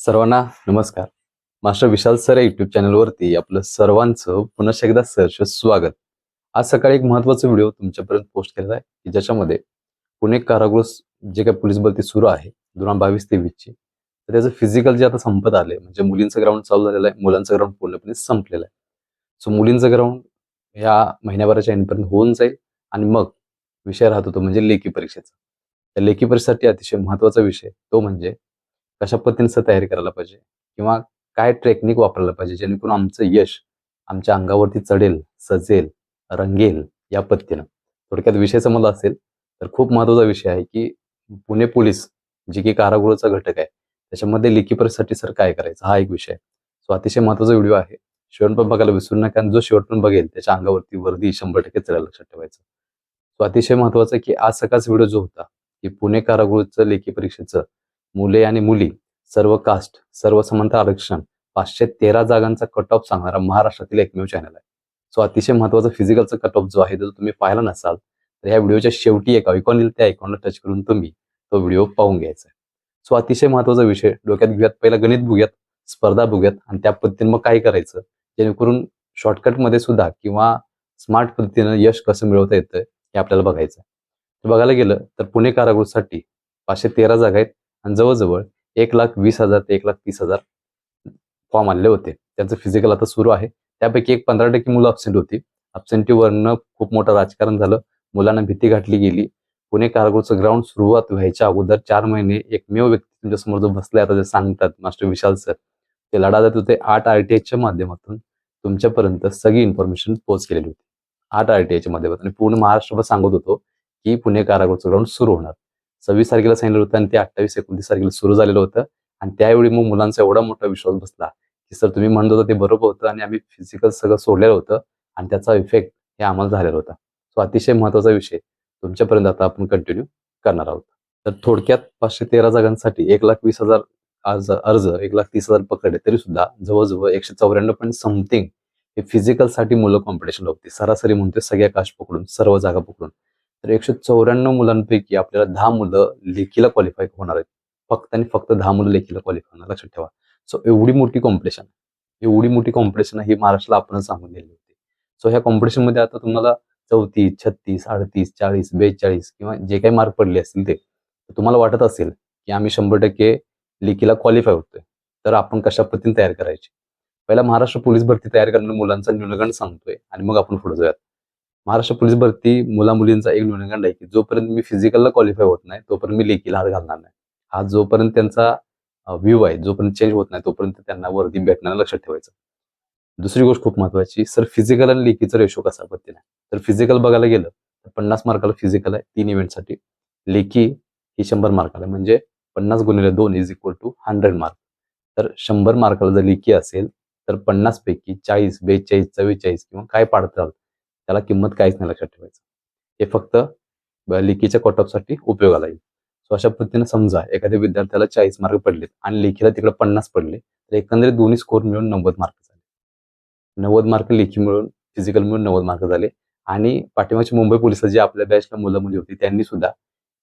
सर्वांना नमस्कार. मास्टर विशाल sir YouTube चॅनलवरती आपलं सर्वांचं पुन्हा एकदा सहर्ष स्वागत. आज सकाळी एक महत्त्वाचा व्हिडिओ तुमच्यापर्यंत पोस्ट केलेला आहे की ज्याच्यामध्ये पुणे कारागृह जे काही पोलीस भरती सुरू आहे दोन हजार बावीस तेवीसची तर त्याचं फिजिकल जे आता संपत आले म्हणजे मुलींचं ग्राउंड चालू झालेलं आहे मुलांचं ग्राउंड पूर्णपणे संपलेलं आहे. सो मुलींचं ग्राउंड या महिन्याभराच्या एंडपर्यंत होऊन जाईल आणि मग विषय राहतो तो म्हणजे लेखी परीक्षेचा. त्या लेखी परीक्षेसाठी अतिशय महत्त्वाचा विषय तो म्हणजे कशा पद्धतीने तयारी करायला पाहिजे? किंवा काय टेक्निक वापरायला पाहिजे? जेणेकरून आमचं यश आमच्या अंगावरती चढेल सजेल रंगेल या पद्धतीनं. थोडक्यात विषय समजला असेल तर खूप महत्त्वाचा विषय आहे की पुणे पोलीस जे की कारागृहाचा घटक आहे त्याच्यामध्ये लेखी परीक्षेसाठी सर काय करायचं? हा एक विषय सो अतिशय महत्त्वाचा व्हिडिओ आहे. शेवट पण बघायला विसरू नका आणि जो शेवट पण बघेल त्याच्या अंगावरती वर्दी शंभर टक्के चढायला लक्षात ठेवायचं. सो अतिशय महत्वाचं आहे की आज सकाळचा व्हिडिओ जो होता की पुणे कारागृहाचं लेखी परीक्षेचं मुले आणि मुली सर्व कास्ट सर्व समानता आरक्षण पाचशे तेरा जागांचा कट ऑफ सांगणारा महाराष्ट्रातील एकमेव चॅनल आहे. सो अतिशय महत्त्वाचा फिजिकलचा कट ऑफ जो आहे जर तुम्ही पाहिला नसाल तर ह्या व्हिडिओच्या शेवटी एक आयकॉन येईल त्या आयकॉनला टच करून तुम्ही तो व्हिडिओ पाहून घ्यायचा सो अतिशय महत्त्वाचा विषय डोक्यात घेऊयात पहिला गणित बघूयात स्पर्धा बघूयात आणि त्या पद्धतीने मग काय करायचं जेणेकरून शॉर्टकटमध्ये सुद्धा किंवा स्मार्ट पद्धतीनं यश कसं मिळवता येतं हे आपल्याला बघायचं आहे. बघायला गेलं तर पुणे कारागृहसाठी पाचशे तेरा जागा आहेत आणि जवळजवळ एक लाख वीस हजार ते एक लाख तीस हजार फॉर्म आलेले होते. त्यांचं फिजिकल आता सुरू आहे. त्यापैकी एक पंधरा टक्के मुलं अब्सेंट होती. अब्सेंटीवरनं खूप मोठं राजकारण झालं. मुलांना भीती घातली गेली. पुणे कारागृहाचं ग्राउंड सुरुवात व्हायच्या अगोदर चार महिने एकमेव व्यक्ती तुमच्यासमोर जो बसलाय आता जे सांगतात मास्टर विशाल सर ते लढा जात होते. आठ आर टी माध्यमातून तुमच्यापर्यंत सगळी इन्फॉर्मेशन पोच केलेली होती. आठ आर टी माध्यमातून. पूर्ण महाराष्ट्रभर सांगत होतो की पुणे कारागृहाचं ग्राउंड सुरू होणार. सव्वीस तारखेला सांगितलं होतं आणि ते अठ्ठावीस एकोणतीस तारखेला सुरू झालेलं होतं. आणि त्यावेळी मग मुलांचा एवढा मोठा विश्वास बसला की सर तुम्ही म्हणत होता ते बरोबर होतं आणि आम्ही फिजिकल सगळं सोडलेलं होतं आणि त्याचा इफेक्ट हे आम्हाला झालेला होता. सो अतिशय महत्त्वाचा विषय. तुमच्यापर्यंत आता आपण कंटिन्यू करणार आहोत. तर थोडक्यात पाचशे तेरा जागांसाठी एक लाख वीस हजार अर्ज अर्ज एक लाख तीस हजार पकडले. तरी सुद्धा जवळजवळ एकशे चौऱ्याण्णव पॉईंट समथिंग हे फिजिकलसाठी मुलं कॉम्पिटिशन होती. सरासरी म्हणते सगळ्या काश पकडून सर्व जागा पकडून. तर एकशे चौऱ्याण्णव मुलांपैकी आपल्याला दहा मुलं लेखीला क्वालिफाय होणार आहेत. फक्त आणि फक्त दहा मुलं लेखीला क्वालिफाय होणार लक्षात ठेवा. सो एवढी मोठी कॉम्पिटिशन एवढी मोठी कॉम्पिटिशन ही महाराष्ट्राला आपणच सांगून दिली होती. सो ह्या कॉम्पिटिशनमध्ये आता तुम्हाला चौतीस छत्तीस अडतीस चाळीस बेचाळीस किंवा जे काही मार्क पडले असतील ते तुम्हाला वाटत असेल की आम्ही शंभर टक्के लेखीला क्वालिफाय होतोय. तर आपण कशा पद्धतीने तयार करायची? पहिला महाराष्ट्र पोलीस भरती तयार करणाऱ्या मुलांचा न्यूनगंड सांगतोय आणि मग आपण पुढे जाऊयात. महाराष्ट्र पोलीस भरती मुला मुलींचा एक न्यूनगंड आहे की जोपर्यंत मी फिजिकलला क्वालिफाय होत नाही तोपर्यंत मी लेखीला हात घालणार नाही. हा जोपर्यंत त्यांचा व्ह्यू आहे जोपर्यंत चेंज होत नाही तोपर्यंत त्यांना वर्दी भेटणार लक्षात ठेवायचं. दुसरी गोष्ट खूप महत्वाची सर फिजिकल आणि लेखीचा रेशो कसा पद्धतीने? तर फिजिकल बघायला गेलं तर पन्नास मार्काला फिजिकल आहे तीन इव्हेंटसाठी लेखी ही शंभर मार्काला म्हणजे पन्नास गुणिले दोन is equal to hundred mark तर शंभर मार्काला जर लेखी असेल तर पन्नास पैकी चाळीस बेचाळीस चव्वेचाळीस किंवा काय पाडतात त्याला किंमत काहीच नाही लक्षात ठेवायचं. हे फक्त लेखीच्या कटऑफसाठी उपयोगाला येईल. सो अशा पद्धतीने समजा एखाद्या विद्यार्थ्याला चाळीस मार्क पडलेत आणि लेखीला तिकडे पन्नास पडले तर एकंदरीत दोन्ही स्कोर मिळून नव्वद मार्क झाले. नव्वद मार्क लेखी मिळून फिजिकल मिळून नव्वद मार्क झाले. आणि पाठीमागची मुंबई पोलिसात जे आपल्या बॅचला मुलं मुली होती त्यांनी सुद्धा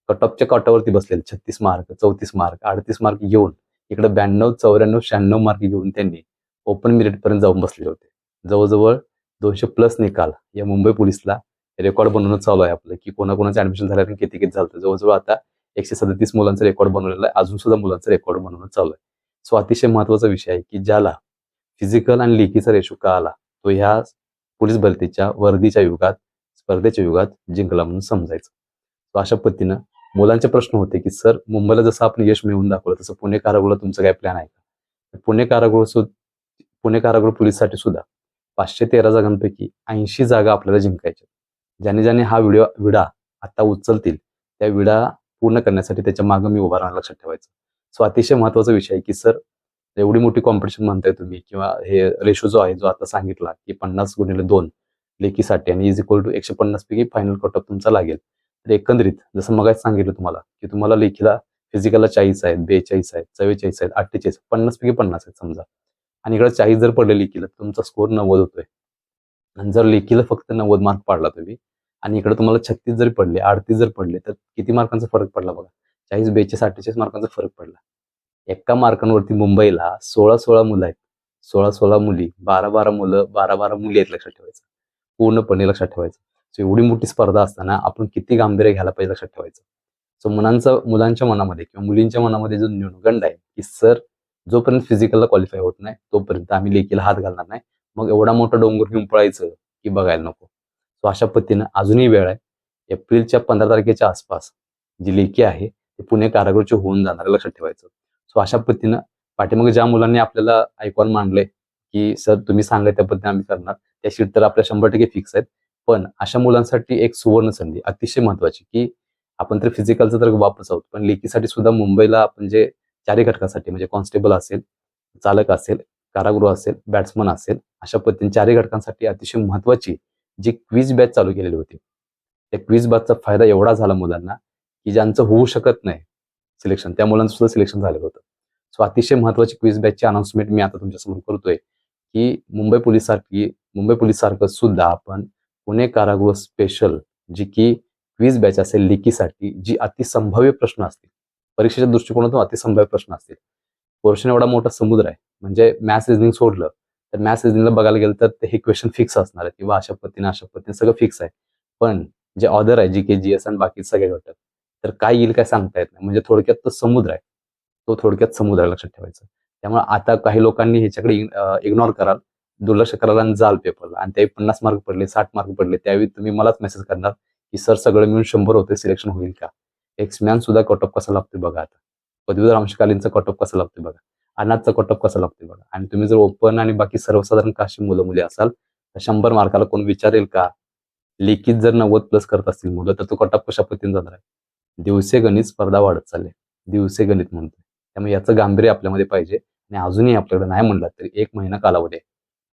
कटऑफच्या कटावरती बसलेले छत्तीस मार्क चौतीस मार्क अडतीस मार्क घेऊन इकडे ब्याण्णव चौऱ्याण्णव शहाण्णव मार्क घेऊन त्यांनी ओपन मिरिटपर्यंत जाऊन बसले होते. जवळजवळ दोनशे प्लस निकाल या मुंबई पोलिसला रेकॉर्ड बनवणं चालू आहे आपलं. की कोणाकोणाचं ऍडमिशन झालं आणि किती किती झालं जवळजवळ आता एकशे सदतीस मुलांचं रेकॉर्ड बनवलेलं आहे. अजून सुद्धा मुलांचं रेकॉर्ड बनवणं चालू आहे. सो अतिशय महत्त्वाचा विषय आहे की ज्याला फिजिकल आणि लेखीचा रेशो का आला तो ह्या पोलीस भरतीच्या वर्दीच्या युगात स्पर्धेच्या युगात जिंकला म्हणून समजायचं. सो अशा पद्धतीनं मुलांचे प्रश्न होते की सर मुंबईला जसं आपण यश मिळवून दाखवलं तसं पुणे कारागृहात तुमचं काय प्लॅन आहे का? पुणे कारागृह सु- पुणे कारागृह पोलीससाठी सुद्धा पाचशे तेरा जागांपैकी ऐंशी जागा आपल्याला जिंकायच्या ज्याने ज्याने हा व्हिडिओ विडा आता उचलतील त्या विडा पूर्ण करण्यासाठी त्याच्या मागं मी उभा राहणं लक्षात ठेवायचं. सो अतिशय महत्त्वाचा विषय आहे की सर एवढी मोठी कॉम्पिटिशन म्हणताय तुम्ही किंवा हे रेशो जो आहे जो आता सांगितला की पन्नास गुणिले दोन लेखीसाठी आणि इज इक्वल टू एकशे पन्नास पैकी फायनल कट ऑफ तुमचा लागेल. तर एकंदरीत जसं मगाच सांगितलं तुम्हाला की तुम्हाला लेखीला फिजिकलला चाळीस आहेत बेचाळीस आहेत चव्वेचाळीस आहेत अठ्ठेचाळीस पन्नास पैकी पन्नास आहेत समजा. आणि इकडे चाळीस जर पडले लेखीला तर तुमचा स्कोर नव्वद होतोय. आणि जर लेखीला फक्त नव्वद मार्क पाडला तुम्ही आणि इकडे तुम्हाला छत्तीस जरी पडले अडतीस जर पडले तर किती मार्कांचा फरक पडला बघा? चाळीस बेचाळीस अठ्ठेचाळीस मार्कांचा फरक पडला. एका मार्कांवरती मुंबईला सोळा सोळा मुलं आहेत. सोळा सोळा मुली बारा बारा मुलं बारा बारा मुली आहेत लक्षात ठेवायचं. पूर्णपणे लक्षात ठेवायचं. सो एवढी मोठी स्पर्धा असताना आपण किती गांभीर्य घ्यायला पाहिजे लक्षात ठेवायचं. सो मुलांचा मुलांच्या मनामध्ये किंवा मुलींच्या मनामध्ये जो न्यूनगंड आहे की सर जोपर्यंत फिजिकलला क्वालिफाय होत नाही तोपर्यंत आम्ही लेखीला हात घालणार नाही. मग एवढा मोठा डोंगर घेऊन पळायचं की बघायला नको. सो अशा पद्धतीनं अजूनही वेळ आहे. एप्रिलच्या पंधरा तारखेच्या आसपास जी लेखी आहे ते पुणे कारागृहची होऊन जाणार लक्षात ठेवायचं. सो अशा पद्धतीनं पाठीमागे ज्या मुलांनी आपल्याला ऐकून मांडलंय की सर तुम्ही सांगा त्या पद्धतीने आम्ही करणार. त्या सीट तर आपल्या शंभर टक्के फिक्स आहेत. पण अशा मुलांसाठी एक सुवर्ण संधी अतिशय महत्वाची की आपण तर फिजिकलचं तर वापस आहोत पण लेखीसाठी सुद्धा मुंबईला आपण जे चारही घटकासाठी म्हणजे कॉन्स्टेबल असेल चालक असेल कारागृह असेल बॅट्समन असेल अशा पद्धतीने चारही घटकांसाठी अतिशय महत्वाची जी क्वीज बॅच चालू केलेली होती. त्या क्विज बॅचचा फायदा एवढा झाला मुलांना की ज्यांचं होऊ शकत नाही सिलेक्शन त्या मुलांचं सुद्धा सिलेक्शन झालेलं होतं. सो अतिशय महत्वाची क्विज बॅचची अनाउन्समेंट मी आता तुमच्यासमोर करतोय की मुंबई पोलीस सारखी मुंबई पोलीस सारखं सुद्धा आपण पुणे कारागृह स्पेशल जी की क्वीज बॅच असेल लिकीसाठी जी अतिसंभाव्य प्रश्न असतील परीक्षेच्या दृष्टिकोनातून अतिसंभाव्य प्रश्न असतील. पोर्शन एवढा मोठा समुद्र आहे. म्हणजे मॅथ्स रिझनिंग सोडलं तर मॅथ्स रिझनिंगला बघायला गेलं तर ते हे क्वेश्चन फिक्स असणार आहे. किंवा अशा पद्धतीने अशा पद्धतीने सगळं फिक्स आहे. पण जे ऑदर आहे जी के जी एस आणि बाकी सगळे घटक तर काय येईल काय सांगता येत नाही. म्हणजे थोडक्यात तो समुद्र आहे. तो थोडक्यात समुद्र आहे लक्षात ठेवायचं. त्यामुळे आता काही लोकांनी ह्याच्याकडे इग्नोर कराल. दुर्लक्ष कराल आणि जाल पेपरला आणि त्यावेळी पन्नास मार्क पडले साठ मार्क पडले. त्यावेळी तुम्ही मलाच मेसेज करणार की सर सगळं मिळून शंभर होते सिलेक्शन होईल का? एक्समॅन सुद्धा कट कसा लागतोय बघा आता. पदवीधर अंशकालीनचा कट कसा लागतोय बघा. अनाथचा कट कसा लागतोय बघा. आणि तुम्ही जर ओपन आणि बाकी सर्वसाधारण काशी मुलं मुली असाल तर शंभर मार्काला कोण विचारेल का? लेखीत जर नव्वद प्लस करत असतील मुलं तर तो कट कशा पद्धतीने जाणार आहे? दिवसे गणित स्पर्धा वाढत चालले दिवसे गणित म्हणतोय. त्यामुळे याचं गांभीर्य आपल्यामध्ये पाहिजे आणि अजूनही आपल्याकडे नाही म्हणलं तरी एक महिना कालावधी आहे.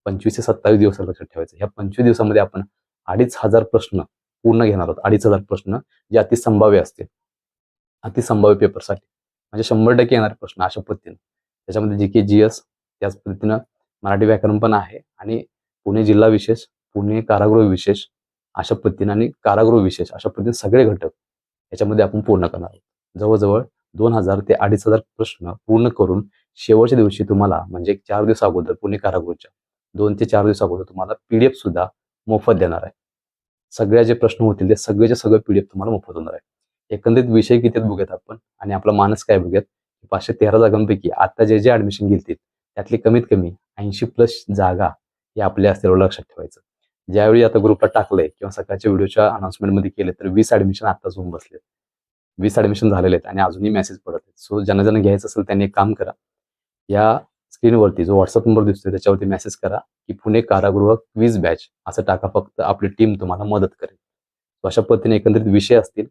पंचवीस ते सत्तावीस दिवस लक्षात ठेवायचं. ह्या पंचवीस दिवसामध्ये आपण अडीच हजार प्रश्न पूर्ण घेणार आहोत. अडीच हजार प्रश्न जे अतिसंभाव्य असतील. अतिसंभाव्य पेपरसाठी. म्हणजे शंभर टक्के येणारे प्रश्न अशा पद्धतीनं. त्याच्यामध्ये जी के जी एस त्याच पद्धतीनं मराठी व्याकरण पण आहे आणि पुणे जिल्हा विशेष पुणे कारागृह विशेष अशा पद्धतीनं आणि कारागृह विशेष अशा पद्धतीने सगळे घटक याच्यामध्ये आपण पूर्ण करणार आहोत. जवळजवळ दोन हजार ते अडीच हजार प्रश्न पूर्ण करून शेवटच्या दिवशी तुम्हाला म्हणजे चार दिवस अगोदर पुणे कारागृहच्या दोन ते चार दिवस अगोदर तुम्हाला पीडीएफ सुद्धा मोफत देणार आहे. सगळ्या जे प्रश्न होतील ते सगळेचे सगळे पीडीएफ तुम्हाला मोफत होणार आहे. एकंदरीत विषय किती बघूयात आपण आणि आपला मानस काय बघूयात? पाचशे तेरा जागांपैकी आता जे जे ऍडमिशन घेतील त्यातली कमीत कमी ऐंशी प्लस जागा या आपल्या असतील लक्षात ठेवायचं. ज्यावेळी आता ग्रुपला टाकलंय किंवा सकाळच्या व्हिडिओच्या अनाउन्समेंटमध्ये केले तर वीस ऍडमिशन आताच होऊन बसले वीस ऍडमिशन झालेले आहेत आणि अजूनही मेसेज पडत आहेत. सो ज्यांना ज्यांना घ्यायचं असेल त्यांनी एक काम करा. या स्क्रीनवरती जो व्हॉट्सअप नंबर दिसतोय त्याच्यावरती मेसेज करा की पुणे कारागृह क्वीज बॅच असं टाका. फक्त आपली टीम तुम्हाला मदत करेल. अशा पद्धतीने एकंदरीत विषय असतील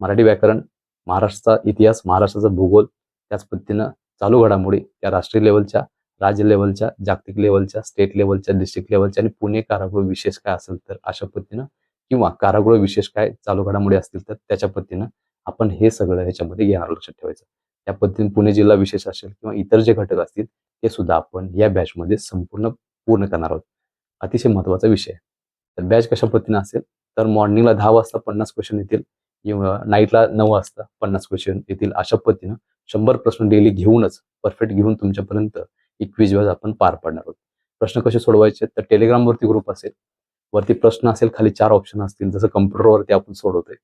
मराठी व्याकरण महाराष्ट्राचा इतिहास महाराष्ट्राचा भूगोल त्याच पद्धतीनं चालू घडामोडी त्या राष्ट्रीय लेवलच्या राज्य लेवलच्या जागतिक लेवलच्या स्टेट लेवलच्या डिस्ट्रिक्ट लेवलच्या आणि पुणे कारागृह विशेष काय असेल तर अशा पद्धतीनं किंवा कारागृह विशेष काय चालू घडामोडी असतील तर त्याच्या पद्धतीनं आपण हे सगळं ह्याच्यामध्ये घेणार लक्षात ठेवायचं. त्या पद्धतीने पुणे जिल्हा विशेष असेल किंवा इतर जे घटक असतील ते सुद्धा आपण या बॅचमध्ये संपूर्ण पूर्ण करणार आहोत. अतिशय महत्त्वाचा विषय आहे. तर बॅच कशा पद्धतीने असेल? तर मॉर्निंगला दहा वाजता पन्नास क्वेश्चन येतील. नाईटला नऊ वाजता पन्नास क्वेश्चन येतील अशा पद्धतीनं शंभर प्रश्न डेली घेऊनच परफेक्ट घेऊन तुमच्यापर्यंत एकवीस दिवस आपण पार पाडणार आहोत. प्रश्न कसे सोडवायचे? तर टेलिग्रामवरती ग्रुप असेल. वरती प्रश्न असेल खाली चार ऑप्शन असतील. जसं कम्प्युटरवरती आपण सोडवतोय.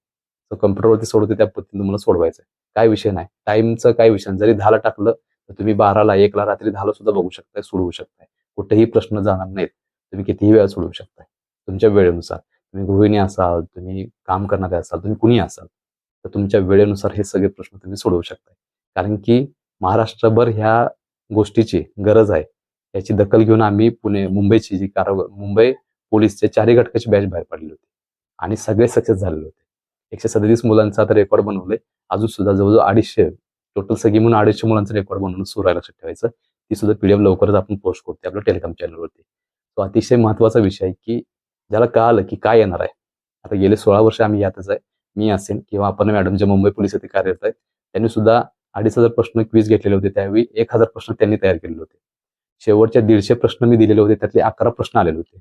तर कम्प्युटरवरती सोडवते त्या पद्धतीने तुम्हाला सोडवायचं आहे काय विषय नाही. टाइमचं काय विषय? नाही. जरी दहाला टाकलं तर तुम्ही बाराला एकला रात्री दहाला सुद्धा बघू शकताय सोडवू शकताय. कुठेही प्रश्न जाणार नाहीत. तुम्ही कितीही वेळा सोडवू शकताय. तुमच्या वेळेनुसार. तुम्ही गृहिणी असाल तुम्ही काम करणारे असाल तुम्ही कुणी असाल तर तुमच्या वेळेनुसार हे सगळे प्रश्न तुम्ही सोडवू शकता कारण की महाराष्ट्रभर ह्या गोष्टीची गरज आहे. याची दखल घेऊन आम्ही पुणे मुंबईची जी कार मुंबई पोलीसचे चारही घटकाची बॅच बाहेर पडली होती. आणि सगळे सक्सेस झालेले होते. एकशे सदतीस मुलांचा तर रेकॉर्ड बनवले अजून सुद्धा जवळजवळ अडीचशे टोटल सगळी म्हणून अडीचशे मुलांचं रेकॉर्ड बनवून सुरू आहे लक्षात ठेवायचं. ती सुद्धा पीडीएफ लवकरच आपण पोस्ट करतो आपल्या टेलिकॉम चॅनलवरती तो अतिशय महत्त्वाचा विषय आहे की ज्याला कळालं की काय येणार आहे. आता गेले सोळा वर्ष आम्ही यातच आहे. मी असेल किंवा आपण मॅडम जे मुंबई पोलीस येथे कार्यरत आहेत त्यांनी सुद्धा अडीच हजार प्रश्न क्विज घेतलेले होते त्यावेळी. एक हजार प्रश्न त्यांनी तयार केलेले होते. शेवटच्या दीडशे प्रश्न मी दिलेले होते त्यातले अकरा प्रश्न आलेले होते.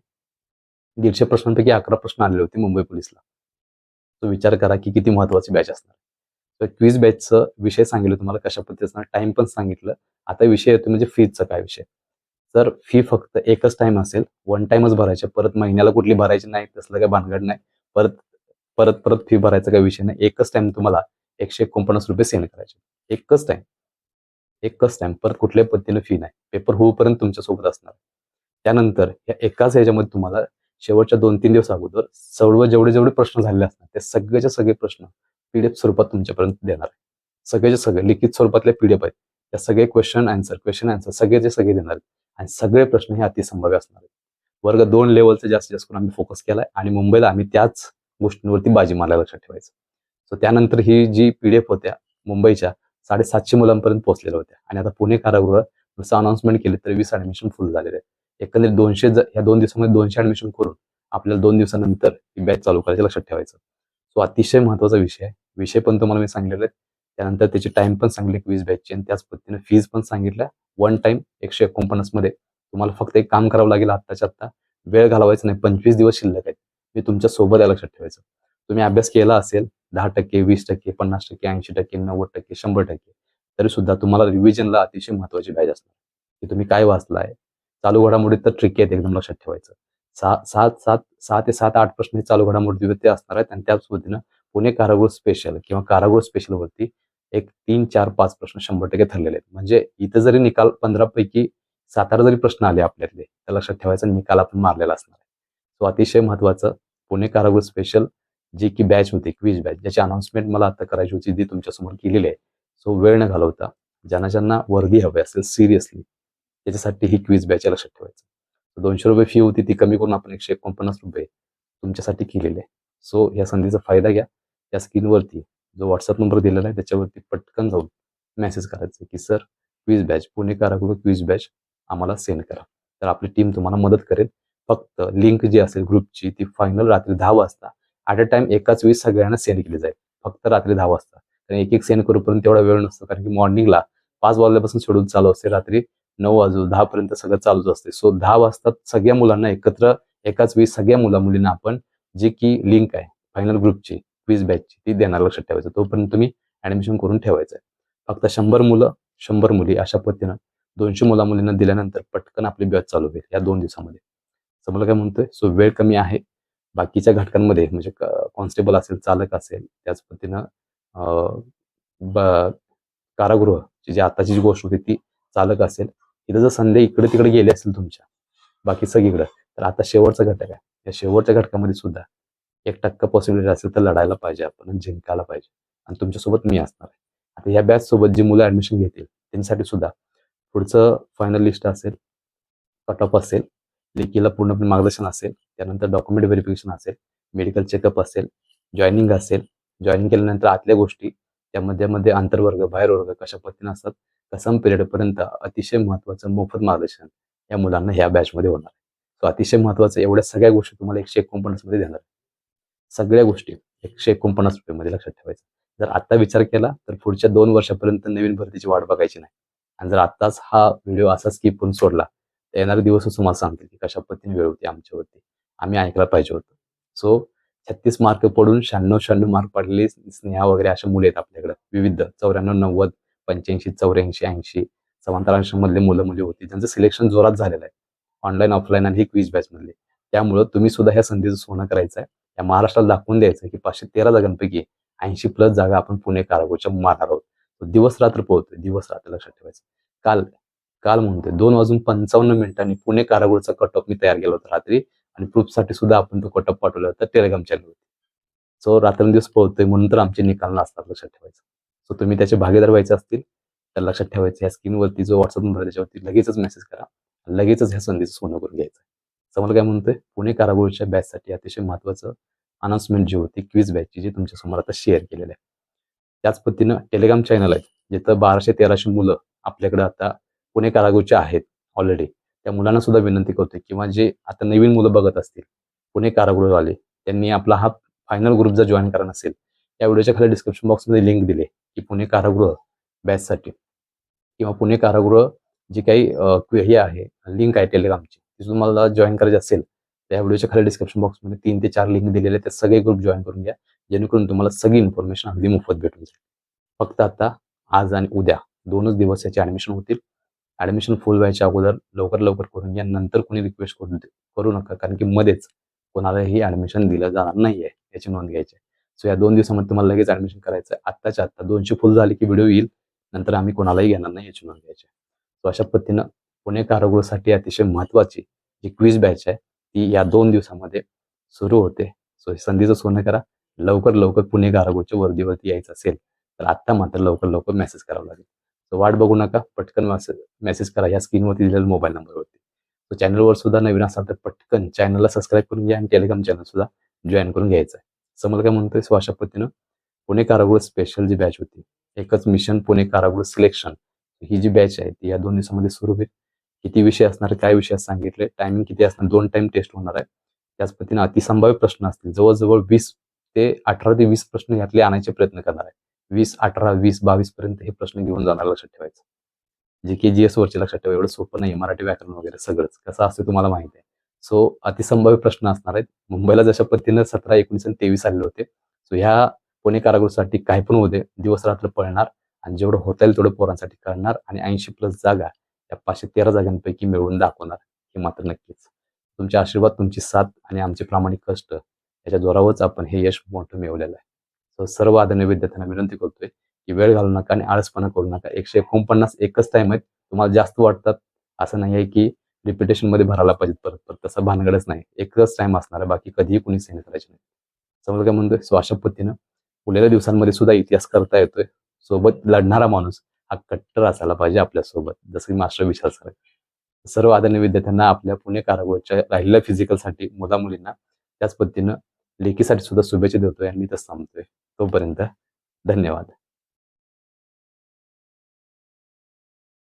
दीडशे प्रश्नांपैकी अकरा प्रश्न आलेले होते मुंबई पोलीसला तो विचार करा की किती महत्वाची बॅच असणार. तर क्विज बॅचचं विषय सांगितलं तुम्हाला कशा पद्धतीचं टाइम पण सांगितलं. आता विषय येतो म्हणजे फीजचा काय विषय. जर फी फक्त एकच टाइम असेल वन टाइमच भरायचे परत महिन्याला कुठली भरायची नाही तसलं काही भानगड नाही परत परत परत फी भरायचा काही विषय नाही एकच टाइम तुम्हाला एकशे एकोणपन्नास रुपये सेंड करायचे. एकच टाइम एकच टाइम परत कुठल्याही पद्धतीने फी नाही. पेपर होऊपर्यंत तुमच्यासोबत असणार. त्यानंतर या एकाच ह्याच्यामध्ये तुम्हाला शेवटच्या दोन तीन दिवस अगोदर सर्व जेवढे जेवढे प्रश्न झालेले असणार ते सगळेचे सगळे प्रश्न पीडीएफ स्वरूपात तुमच्यापर्यंत देणार आहे. सगळेचे सगळे लिखित स्वरूपातले पीडीएफ आहेत. त्या सगळे क्वेश्चन आन्सर क्वेश्चन आन्सर सगळेचे सगळे देणार आहेत. आणि सगळे प्रश्न हे अतिसंभाव्य असणार आहेत. वर्ग दोन लेवलचे जास्तीत जास्त करून आम्ही फोकस केलाय आणि मुंबईला आम्ही त्याच गोष्टींवरती बाजी मारायला लक्षात ठेवायचं. सो त्यानंतर ही जी पीडीएफ होत्या मुंबईच्या साडेसातशे मुलांपर्यंत पोहोचलेल्या होत्या. आणि आता पुणे कारागृह जसं अनाऊन्समेंट केली तर वीस ऍडमिशन फुल झालेले आहेत. एकंदरीत दोनशे ज- या दोन दिवसामध्ये दोनशे ऍडमिशन करून आपल्याला दोन दिवसानंतर ही बॅच चालू करायची लक्षात ठेवायचं. सो अतिशय महत्त्वाचा विषय आहे. विषय पण तुम्हाला मी सांगितलेले आहेत. त्यानंतर त्याची टाइम पण सांगली वीस बॅचची आणि त्याच पद्धतीने फीज पण सांगितल्या. वन टाइम एकशे एकोणपन्नासमध्ये. तुम्हाला फक्त एक काम करावं लागेल आत्ताच्या आत्ता. वेळ घालवायचा नाही. पंचवीस दिवस शिल्लक आहेत. मी तुमच्यासोबत लक्षात ठेवायचं. तुम्ही अभ्यास केला असेल दहा टक्के वीस टक्के पन्नास टक्के ऐंशी टक्के नव्वद टक्के शंभर टक्के तरी सुद्धा तुम्हाला रिव्हिजनला अतिशय महत्वाची बॅच असणार. की तुम्ही काय वाचलाय? चालू घडामोडीत तर ट्रिकी आहेत एकदम लक्षात ठेवायचं. सहा सात सात सहा ते सात आठ प्रश्न हे चालू घडामोडीवरती असणार आहेत. आणि त्याच पद्धतीनं पुणे कारागृह स्पेशल किंवा कारागृह स्पेशल वरती एक तीन चार पाच प्रश्न शंभर टक्के ठरलेले आहेत. म्हणजे इथं जरी निकाल पंधरापैकी सातारा जरी प्रश्न आले आपल्यातले तर लक्षात ठेवायचा निकाल आपण मारलेला असणार आहे. सो अतिशय महत्वाचं पुणे कारागृह स्पेशल जी की बॅच होती क्विज बॅच ज्याची अनाऊन्समेंट मला आता करायची होती ती तुमच्यासमोर केलेली आहे. सो वेळ न घालवता ज्यांना ज्यांना वर्दी हवी असेल सिरियसली त्याच्यासाठी ही क्विज बॅच लक्षात ठेवायचं. दोनशे रुपये फी होती ती कमी करून आपण एकशे एकोणपन्नास रुपये तुमच्यासाठी केलेली आहे. सो या संधीचा फायदा घ्या. त्या स्क्रीनवरती जो व्हॉट्सअप नंबर दिलेला आहे त्याच्यावरती पटकन जाऊन मेसेज करायचं की सर क्विज बॅच पुणे कारागृह क्विज बॅच आम्हाला सेंड करा. तर आपली टीम तुम्हाला मदत करेल. फक्त लिंक जी असेल ग्रुपची ती फायनल रात्री दहा वाजता. ॲट अ टाइम एकाच वेळी सगळ्यांना सेंड केली जाईल. फक्त रात्री दहा वाजता. कारण एक एक सेंड करूपर्यंत तेवढा वेळ नसतो. कारण की मॉर्निंगला पाच वाजल्यापासून शेड्यूल चालू असते. रात्री नऊ वाजू दहापर्यंत सगळं चालूच असते. सो दहा वाजता सगळ्या मुलांना एकत्र एकाच वेळी सगळ्या मुला मुलींना आपण जी की लिंक आहे फायनल ग्रुपची वीस बॅचची ती देणार लक्षात ठेवायचं. तोपर्यंत तुम्ही ऍडमिशन करून ठेवायचं आहे. फक्त शंभर मुलं शंभर मुली अशा पद्धतीनं दोनशे मुला मुलींना दिल्यानंतर पटकन आपली बॅच चालू होईल या दोन दिवसामध्ये. समजलं काय म्हणतोय? सो वेळ कमी आहे. बाकीच्या घटकांमध्ये म्हणजे कॉन्स्टेबल असेल चालक असेल त्याच पद्धतीनं कारागृह जी आताची जी गोष्ट होती ती चालक असेल. इथं जर संध्या इकडे तिकडे गेले असेल तुमच्या बाकी सगळीकडं तर आता शेवटचा घटक आहे. या शेवटच्या घटकामध्ये सुद्धा एक टक्का पॉसिबिलिटी असेल तर लढायला पाहिजे आपण जिंकायला पाहिजे. आणि तुमच्यासोबत मी असणार आहे. आता या बॅच सोबत जी मुलं ऍडमिशन घेतील त्यांच्यासाठी सुद्धा पुढचं फायनल लिस्ट असेल कट ऑफ असेल लेखीला पूर्णपणे मार्गदर्शन असेल त्यानंतर डॉक्युमेंट व्हेरिफिकेशन असेल मेडिकल चेकअप असेल जॉईनिंग असेल जॉईनिंग केल्यानंतर आतल्या गोष्टी त्यामध्ये मध्ये आंतरवर्ग बाहेरवर्ग कशा पद्धतीने असतात कसम पिरियडपर्यंत अतिशय महत्वाचं मोफत मार्गदर्शन या मुलांना ह्या बॅचमध्ये होणार सो अतिशय महत्वाचं एवढ्या सगळ्या गोष्टी तुम्हाला एकशे एकोणपन्नासमध्ये देणार आहे. सगळ्या गोष्टी एकशे एकोणपन्नास रुपयामध्ये लक्षात ठेवायचं. जर आता विचार केला तर पुढच्या दोन वर्षापर्यंत नवीन भरतीची वाट बघायची नाही. आणि जर आताच हा व्हिडिओ असा स्किप करून सोडला तर येणारे दिवस तुम्हाला सांगतील की कशा पद्धतीने वेळ होती आमच्यावरती. आम्ही ऐकायला पाहिजे होतं. सो छत्तीस मार्क पडून शहाण्णव शहाण्णव मार्क पडलेली स्नेहा वगैरे अशा मुले आहेत आपल्याकडे. विविध चौऱ्याण्णव नव्वद पंच्याऐंशी चौऱ्याऐंशी ऐंशी समांतरांशामधले मुलं मुली होती. त्यांचं सिलेक्शन जोरात झालेलं आहे. ऑनलाईन ऑफलाईन आणि ही क्विज बॅच मधले. त्यामुळं तुम्ही सुद्धा ह्या संधीचं सोनं करायचं आहे या महाराष्ट्राला दाखवून द्यायचं की पाचशे तेरा जागांपैकी ऐंशी प्लस जागा आपण पुणे कारागोच्या मारणार आहोत. दिवस रात्र पोहतोय दिवस रात्र लक्षात ठेवायचं. काल काल म्हणतोय दोन वाजून पंचावन्न मिनिटांनी पुणे कारागृहचा कट ऑफ मी तयार केला होता रात्री आणि प्रूफसाठी सुद्धा आपण तो कट ऑफ पाठवला होता टेलिग्राम चॅनलवरती सो रात्रंदिवस पोहतोय म्हणून तर आमचे निकाल नसतात लक्षात ठेवायचं. सो तुम्ही त्याचे भागीदार व्हायचे असतील तर लक्षात ठेवायचं ह्या स्क्रीनवरती जो व्हॉट्सअप नंबर त्याच्यावरती लगेचच मेसेज करा. लगेचच ह्या संधीचं सोनं करून घ्यायचं. समोर काय म्हणतोय? पुणे कारागृहच्या बॅचसाठी अतिशय महत्वाचं अनाउन्समेंट जी होती क्विज बॅचची जी तुमच्यासमोर आता शेअर केलेली आहे. त्याच पद्धतीनं टेलिग्राम चॅनल आहे जिथं बाराशे तेराशे मुलं आपल्याकडे आता पुणे कारागृहचे आहेत ऑलरेडी त्या मुलांना सुद्धा विनंती करतोय किंवा जे आता नवीन मुलं बघत असतील पुणे कारागृहवाले त्यांनी आपला हा फायनल ग्रुप जर जॉईन करा नसेल या व्हिडिओच्या खाली डिस्क्रिप्शन बॉक्समध्ये लिंक दिली की पुणे कारागृह बॅचसाठी किंवा पुणे कारागृह जी काही हे आहे लिंक आहे टेलिग्रामची तुम्हाला जॉईन करायचे असेल तर या व्हिडिओच्या खाली डिस्क्रिप्शन बॉक्समध्ये तीन ते चार लिंक दिलेले आहेत, ते सगळे ग्रुप जॉईन करून घ्या. जेणेकरून तुम्हाला सगळी इन्फॉर्मेशन अगदी मोफत भेटून जाईल. फक्त आता आज आणि उद्या दोनच दिवस याचे ॲडमिशन होतील. ॲडमिशन फुल व्हायच्या अगोदर लवकर लवकर करून घ्या. नंतर कोणी रिक्वेस्ट करू करू नका. कारण की मध्येच कोणालाही ॲडमिशन दिलं जाणार नाही आहे याची नोंद घ्यायची आहे. सो या दोन दिवसामध्ये तुम्हाला लगेच ॲडमिशन करायचं आहे आत्ताच्या आत्ता दोनशे फुल झाले की व्हिडिओ येईल. नंतर आम्ही कोणालाही घेणार नाही याची नोंद घ्यायची आहे. सो अशा पद्धतीनं पुणे कारागृहासाठी अतिशय महत्त्वाची जी क्विज बॅच आहे ती या दोन दिवसामध्ये सुरू होते. सो संधीचं सोनं करा. लवकर लवकर पुणे कारागृहाच्या वर्दीवरती यायचं असेल तर आत्ता मात्र लवकर लवकर मेसेज करावा लागेल. सो वाट बघू नका. पटकन मेसेज मेसेज करा. या स्क्रीनवरती दिलेल्या मोबाईल नंबरवरती सो चॅनलवर सुद्धा नवीन असाल तर पटकन चॅनलला सबस्क्राईब करून घ्या आणि टेलिग्राम चॅनल सुद्धा जॉईन करून घ्यायचं आहे. समोर काय म्हणतोय? सो अशा पद्धतीनं पुणे कारागृह स्पेशल जी बॅच होती एकच मिशन पुणे कारागृह सिलेक्शन ही जी बॅच आहे ती या दोन दिवसामध्ये सुरू होईल. किती विषय असणार काय विषय सांगितले टायमिंग किती असणार दोन टाइम टेस्ट होणार आहे त्याच पद्धतीने अतिसंभाव्य प्रश्न असतील जवळजवळ वीस ते अठरा ते वीस प्रश्न यातले आणायचे प्रयत्न करणार आहे वीस अठरा वीस बावीस पर्यंत हे प्रश्न घेऊन जाणार लक्षात ठेवायचं. जे की जी एस वरचे लक्षात ठेवा एवढं सोपं नाही मराठी व्याकरण वगैरे सगळंच. कसं असतं तुम्हाला माहिती आहे. सो अतिसंभाव्य प्रश्न असणार आहेत. मुंबईला जशा पद्धतीनं सतरा एकोणीस आणि तेवीस आलेले होते. सो ह्या पुणे कारागृहासाठी काय पण होते दिवस रात्र पळणार आणि जेवढं होता येईल तेवढं पोरांसाठी कळणार आणि ऐंशी प्लस जागा या पाचशे तेरा जागांपैकी मिळवून दाखवणार हे मात्र नक्कीच. तुमचे आशीर्वाद तुमची साथ आणि आमचे प्रामाणिक कष्ट याच्या जोरावरच आपण हे यश मोठं मिळवलेलं आहे. सो सर्व आदरणीय विद्यार्थ्यांना विनंती करतोय की वेळ घालू नका आणि आळसपणा करू नका. एकशे एकोणपन्नास एकच टाइम आहेत तुम्हाला जास्त वाटतात असं नाही आहे की रिपिटेशनमध्ये भरायला पाहिजेत परत परत तसं भानगडच नाही. एकच टाइम असणार आहे बाकी कधीही कुणी सेन करायचे नाही. समजा काय म्हणतोय? सो अशा पद्धतीनं उरलेल्या दिवसांमध्ये सुद्धा इतिहास करता येतोय. सोबत लढणारा माणूस हा कट्टर असायला पाहिजे आपल्यासोबत जसं की मास्टर विशाल सर. सर्व आदरणीय विद्यार्थ्यांना आपल्या पुणे कारागृहाच्या राहिलेल्या फिजिकलसाठी मुला मुलींना त्याच पद्धतीनं लेखीसाठी सुद्धा शुभेच्छा देतोय आणि मी तसं थांबतोय. तोपर्यंत धन्यवाद.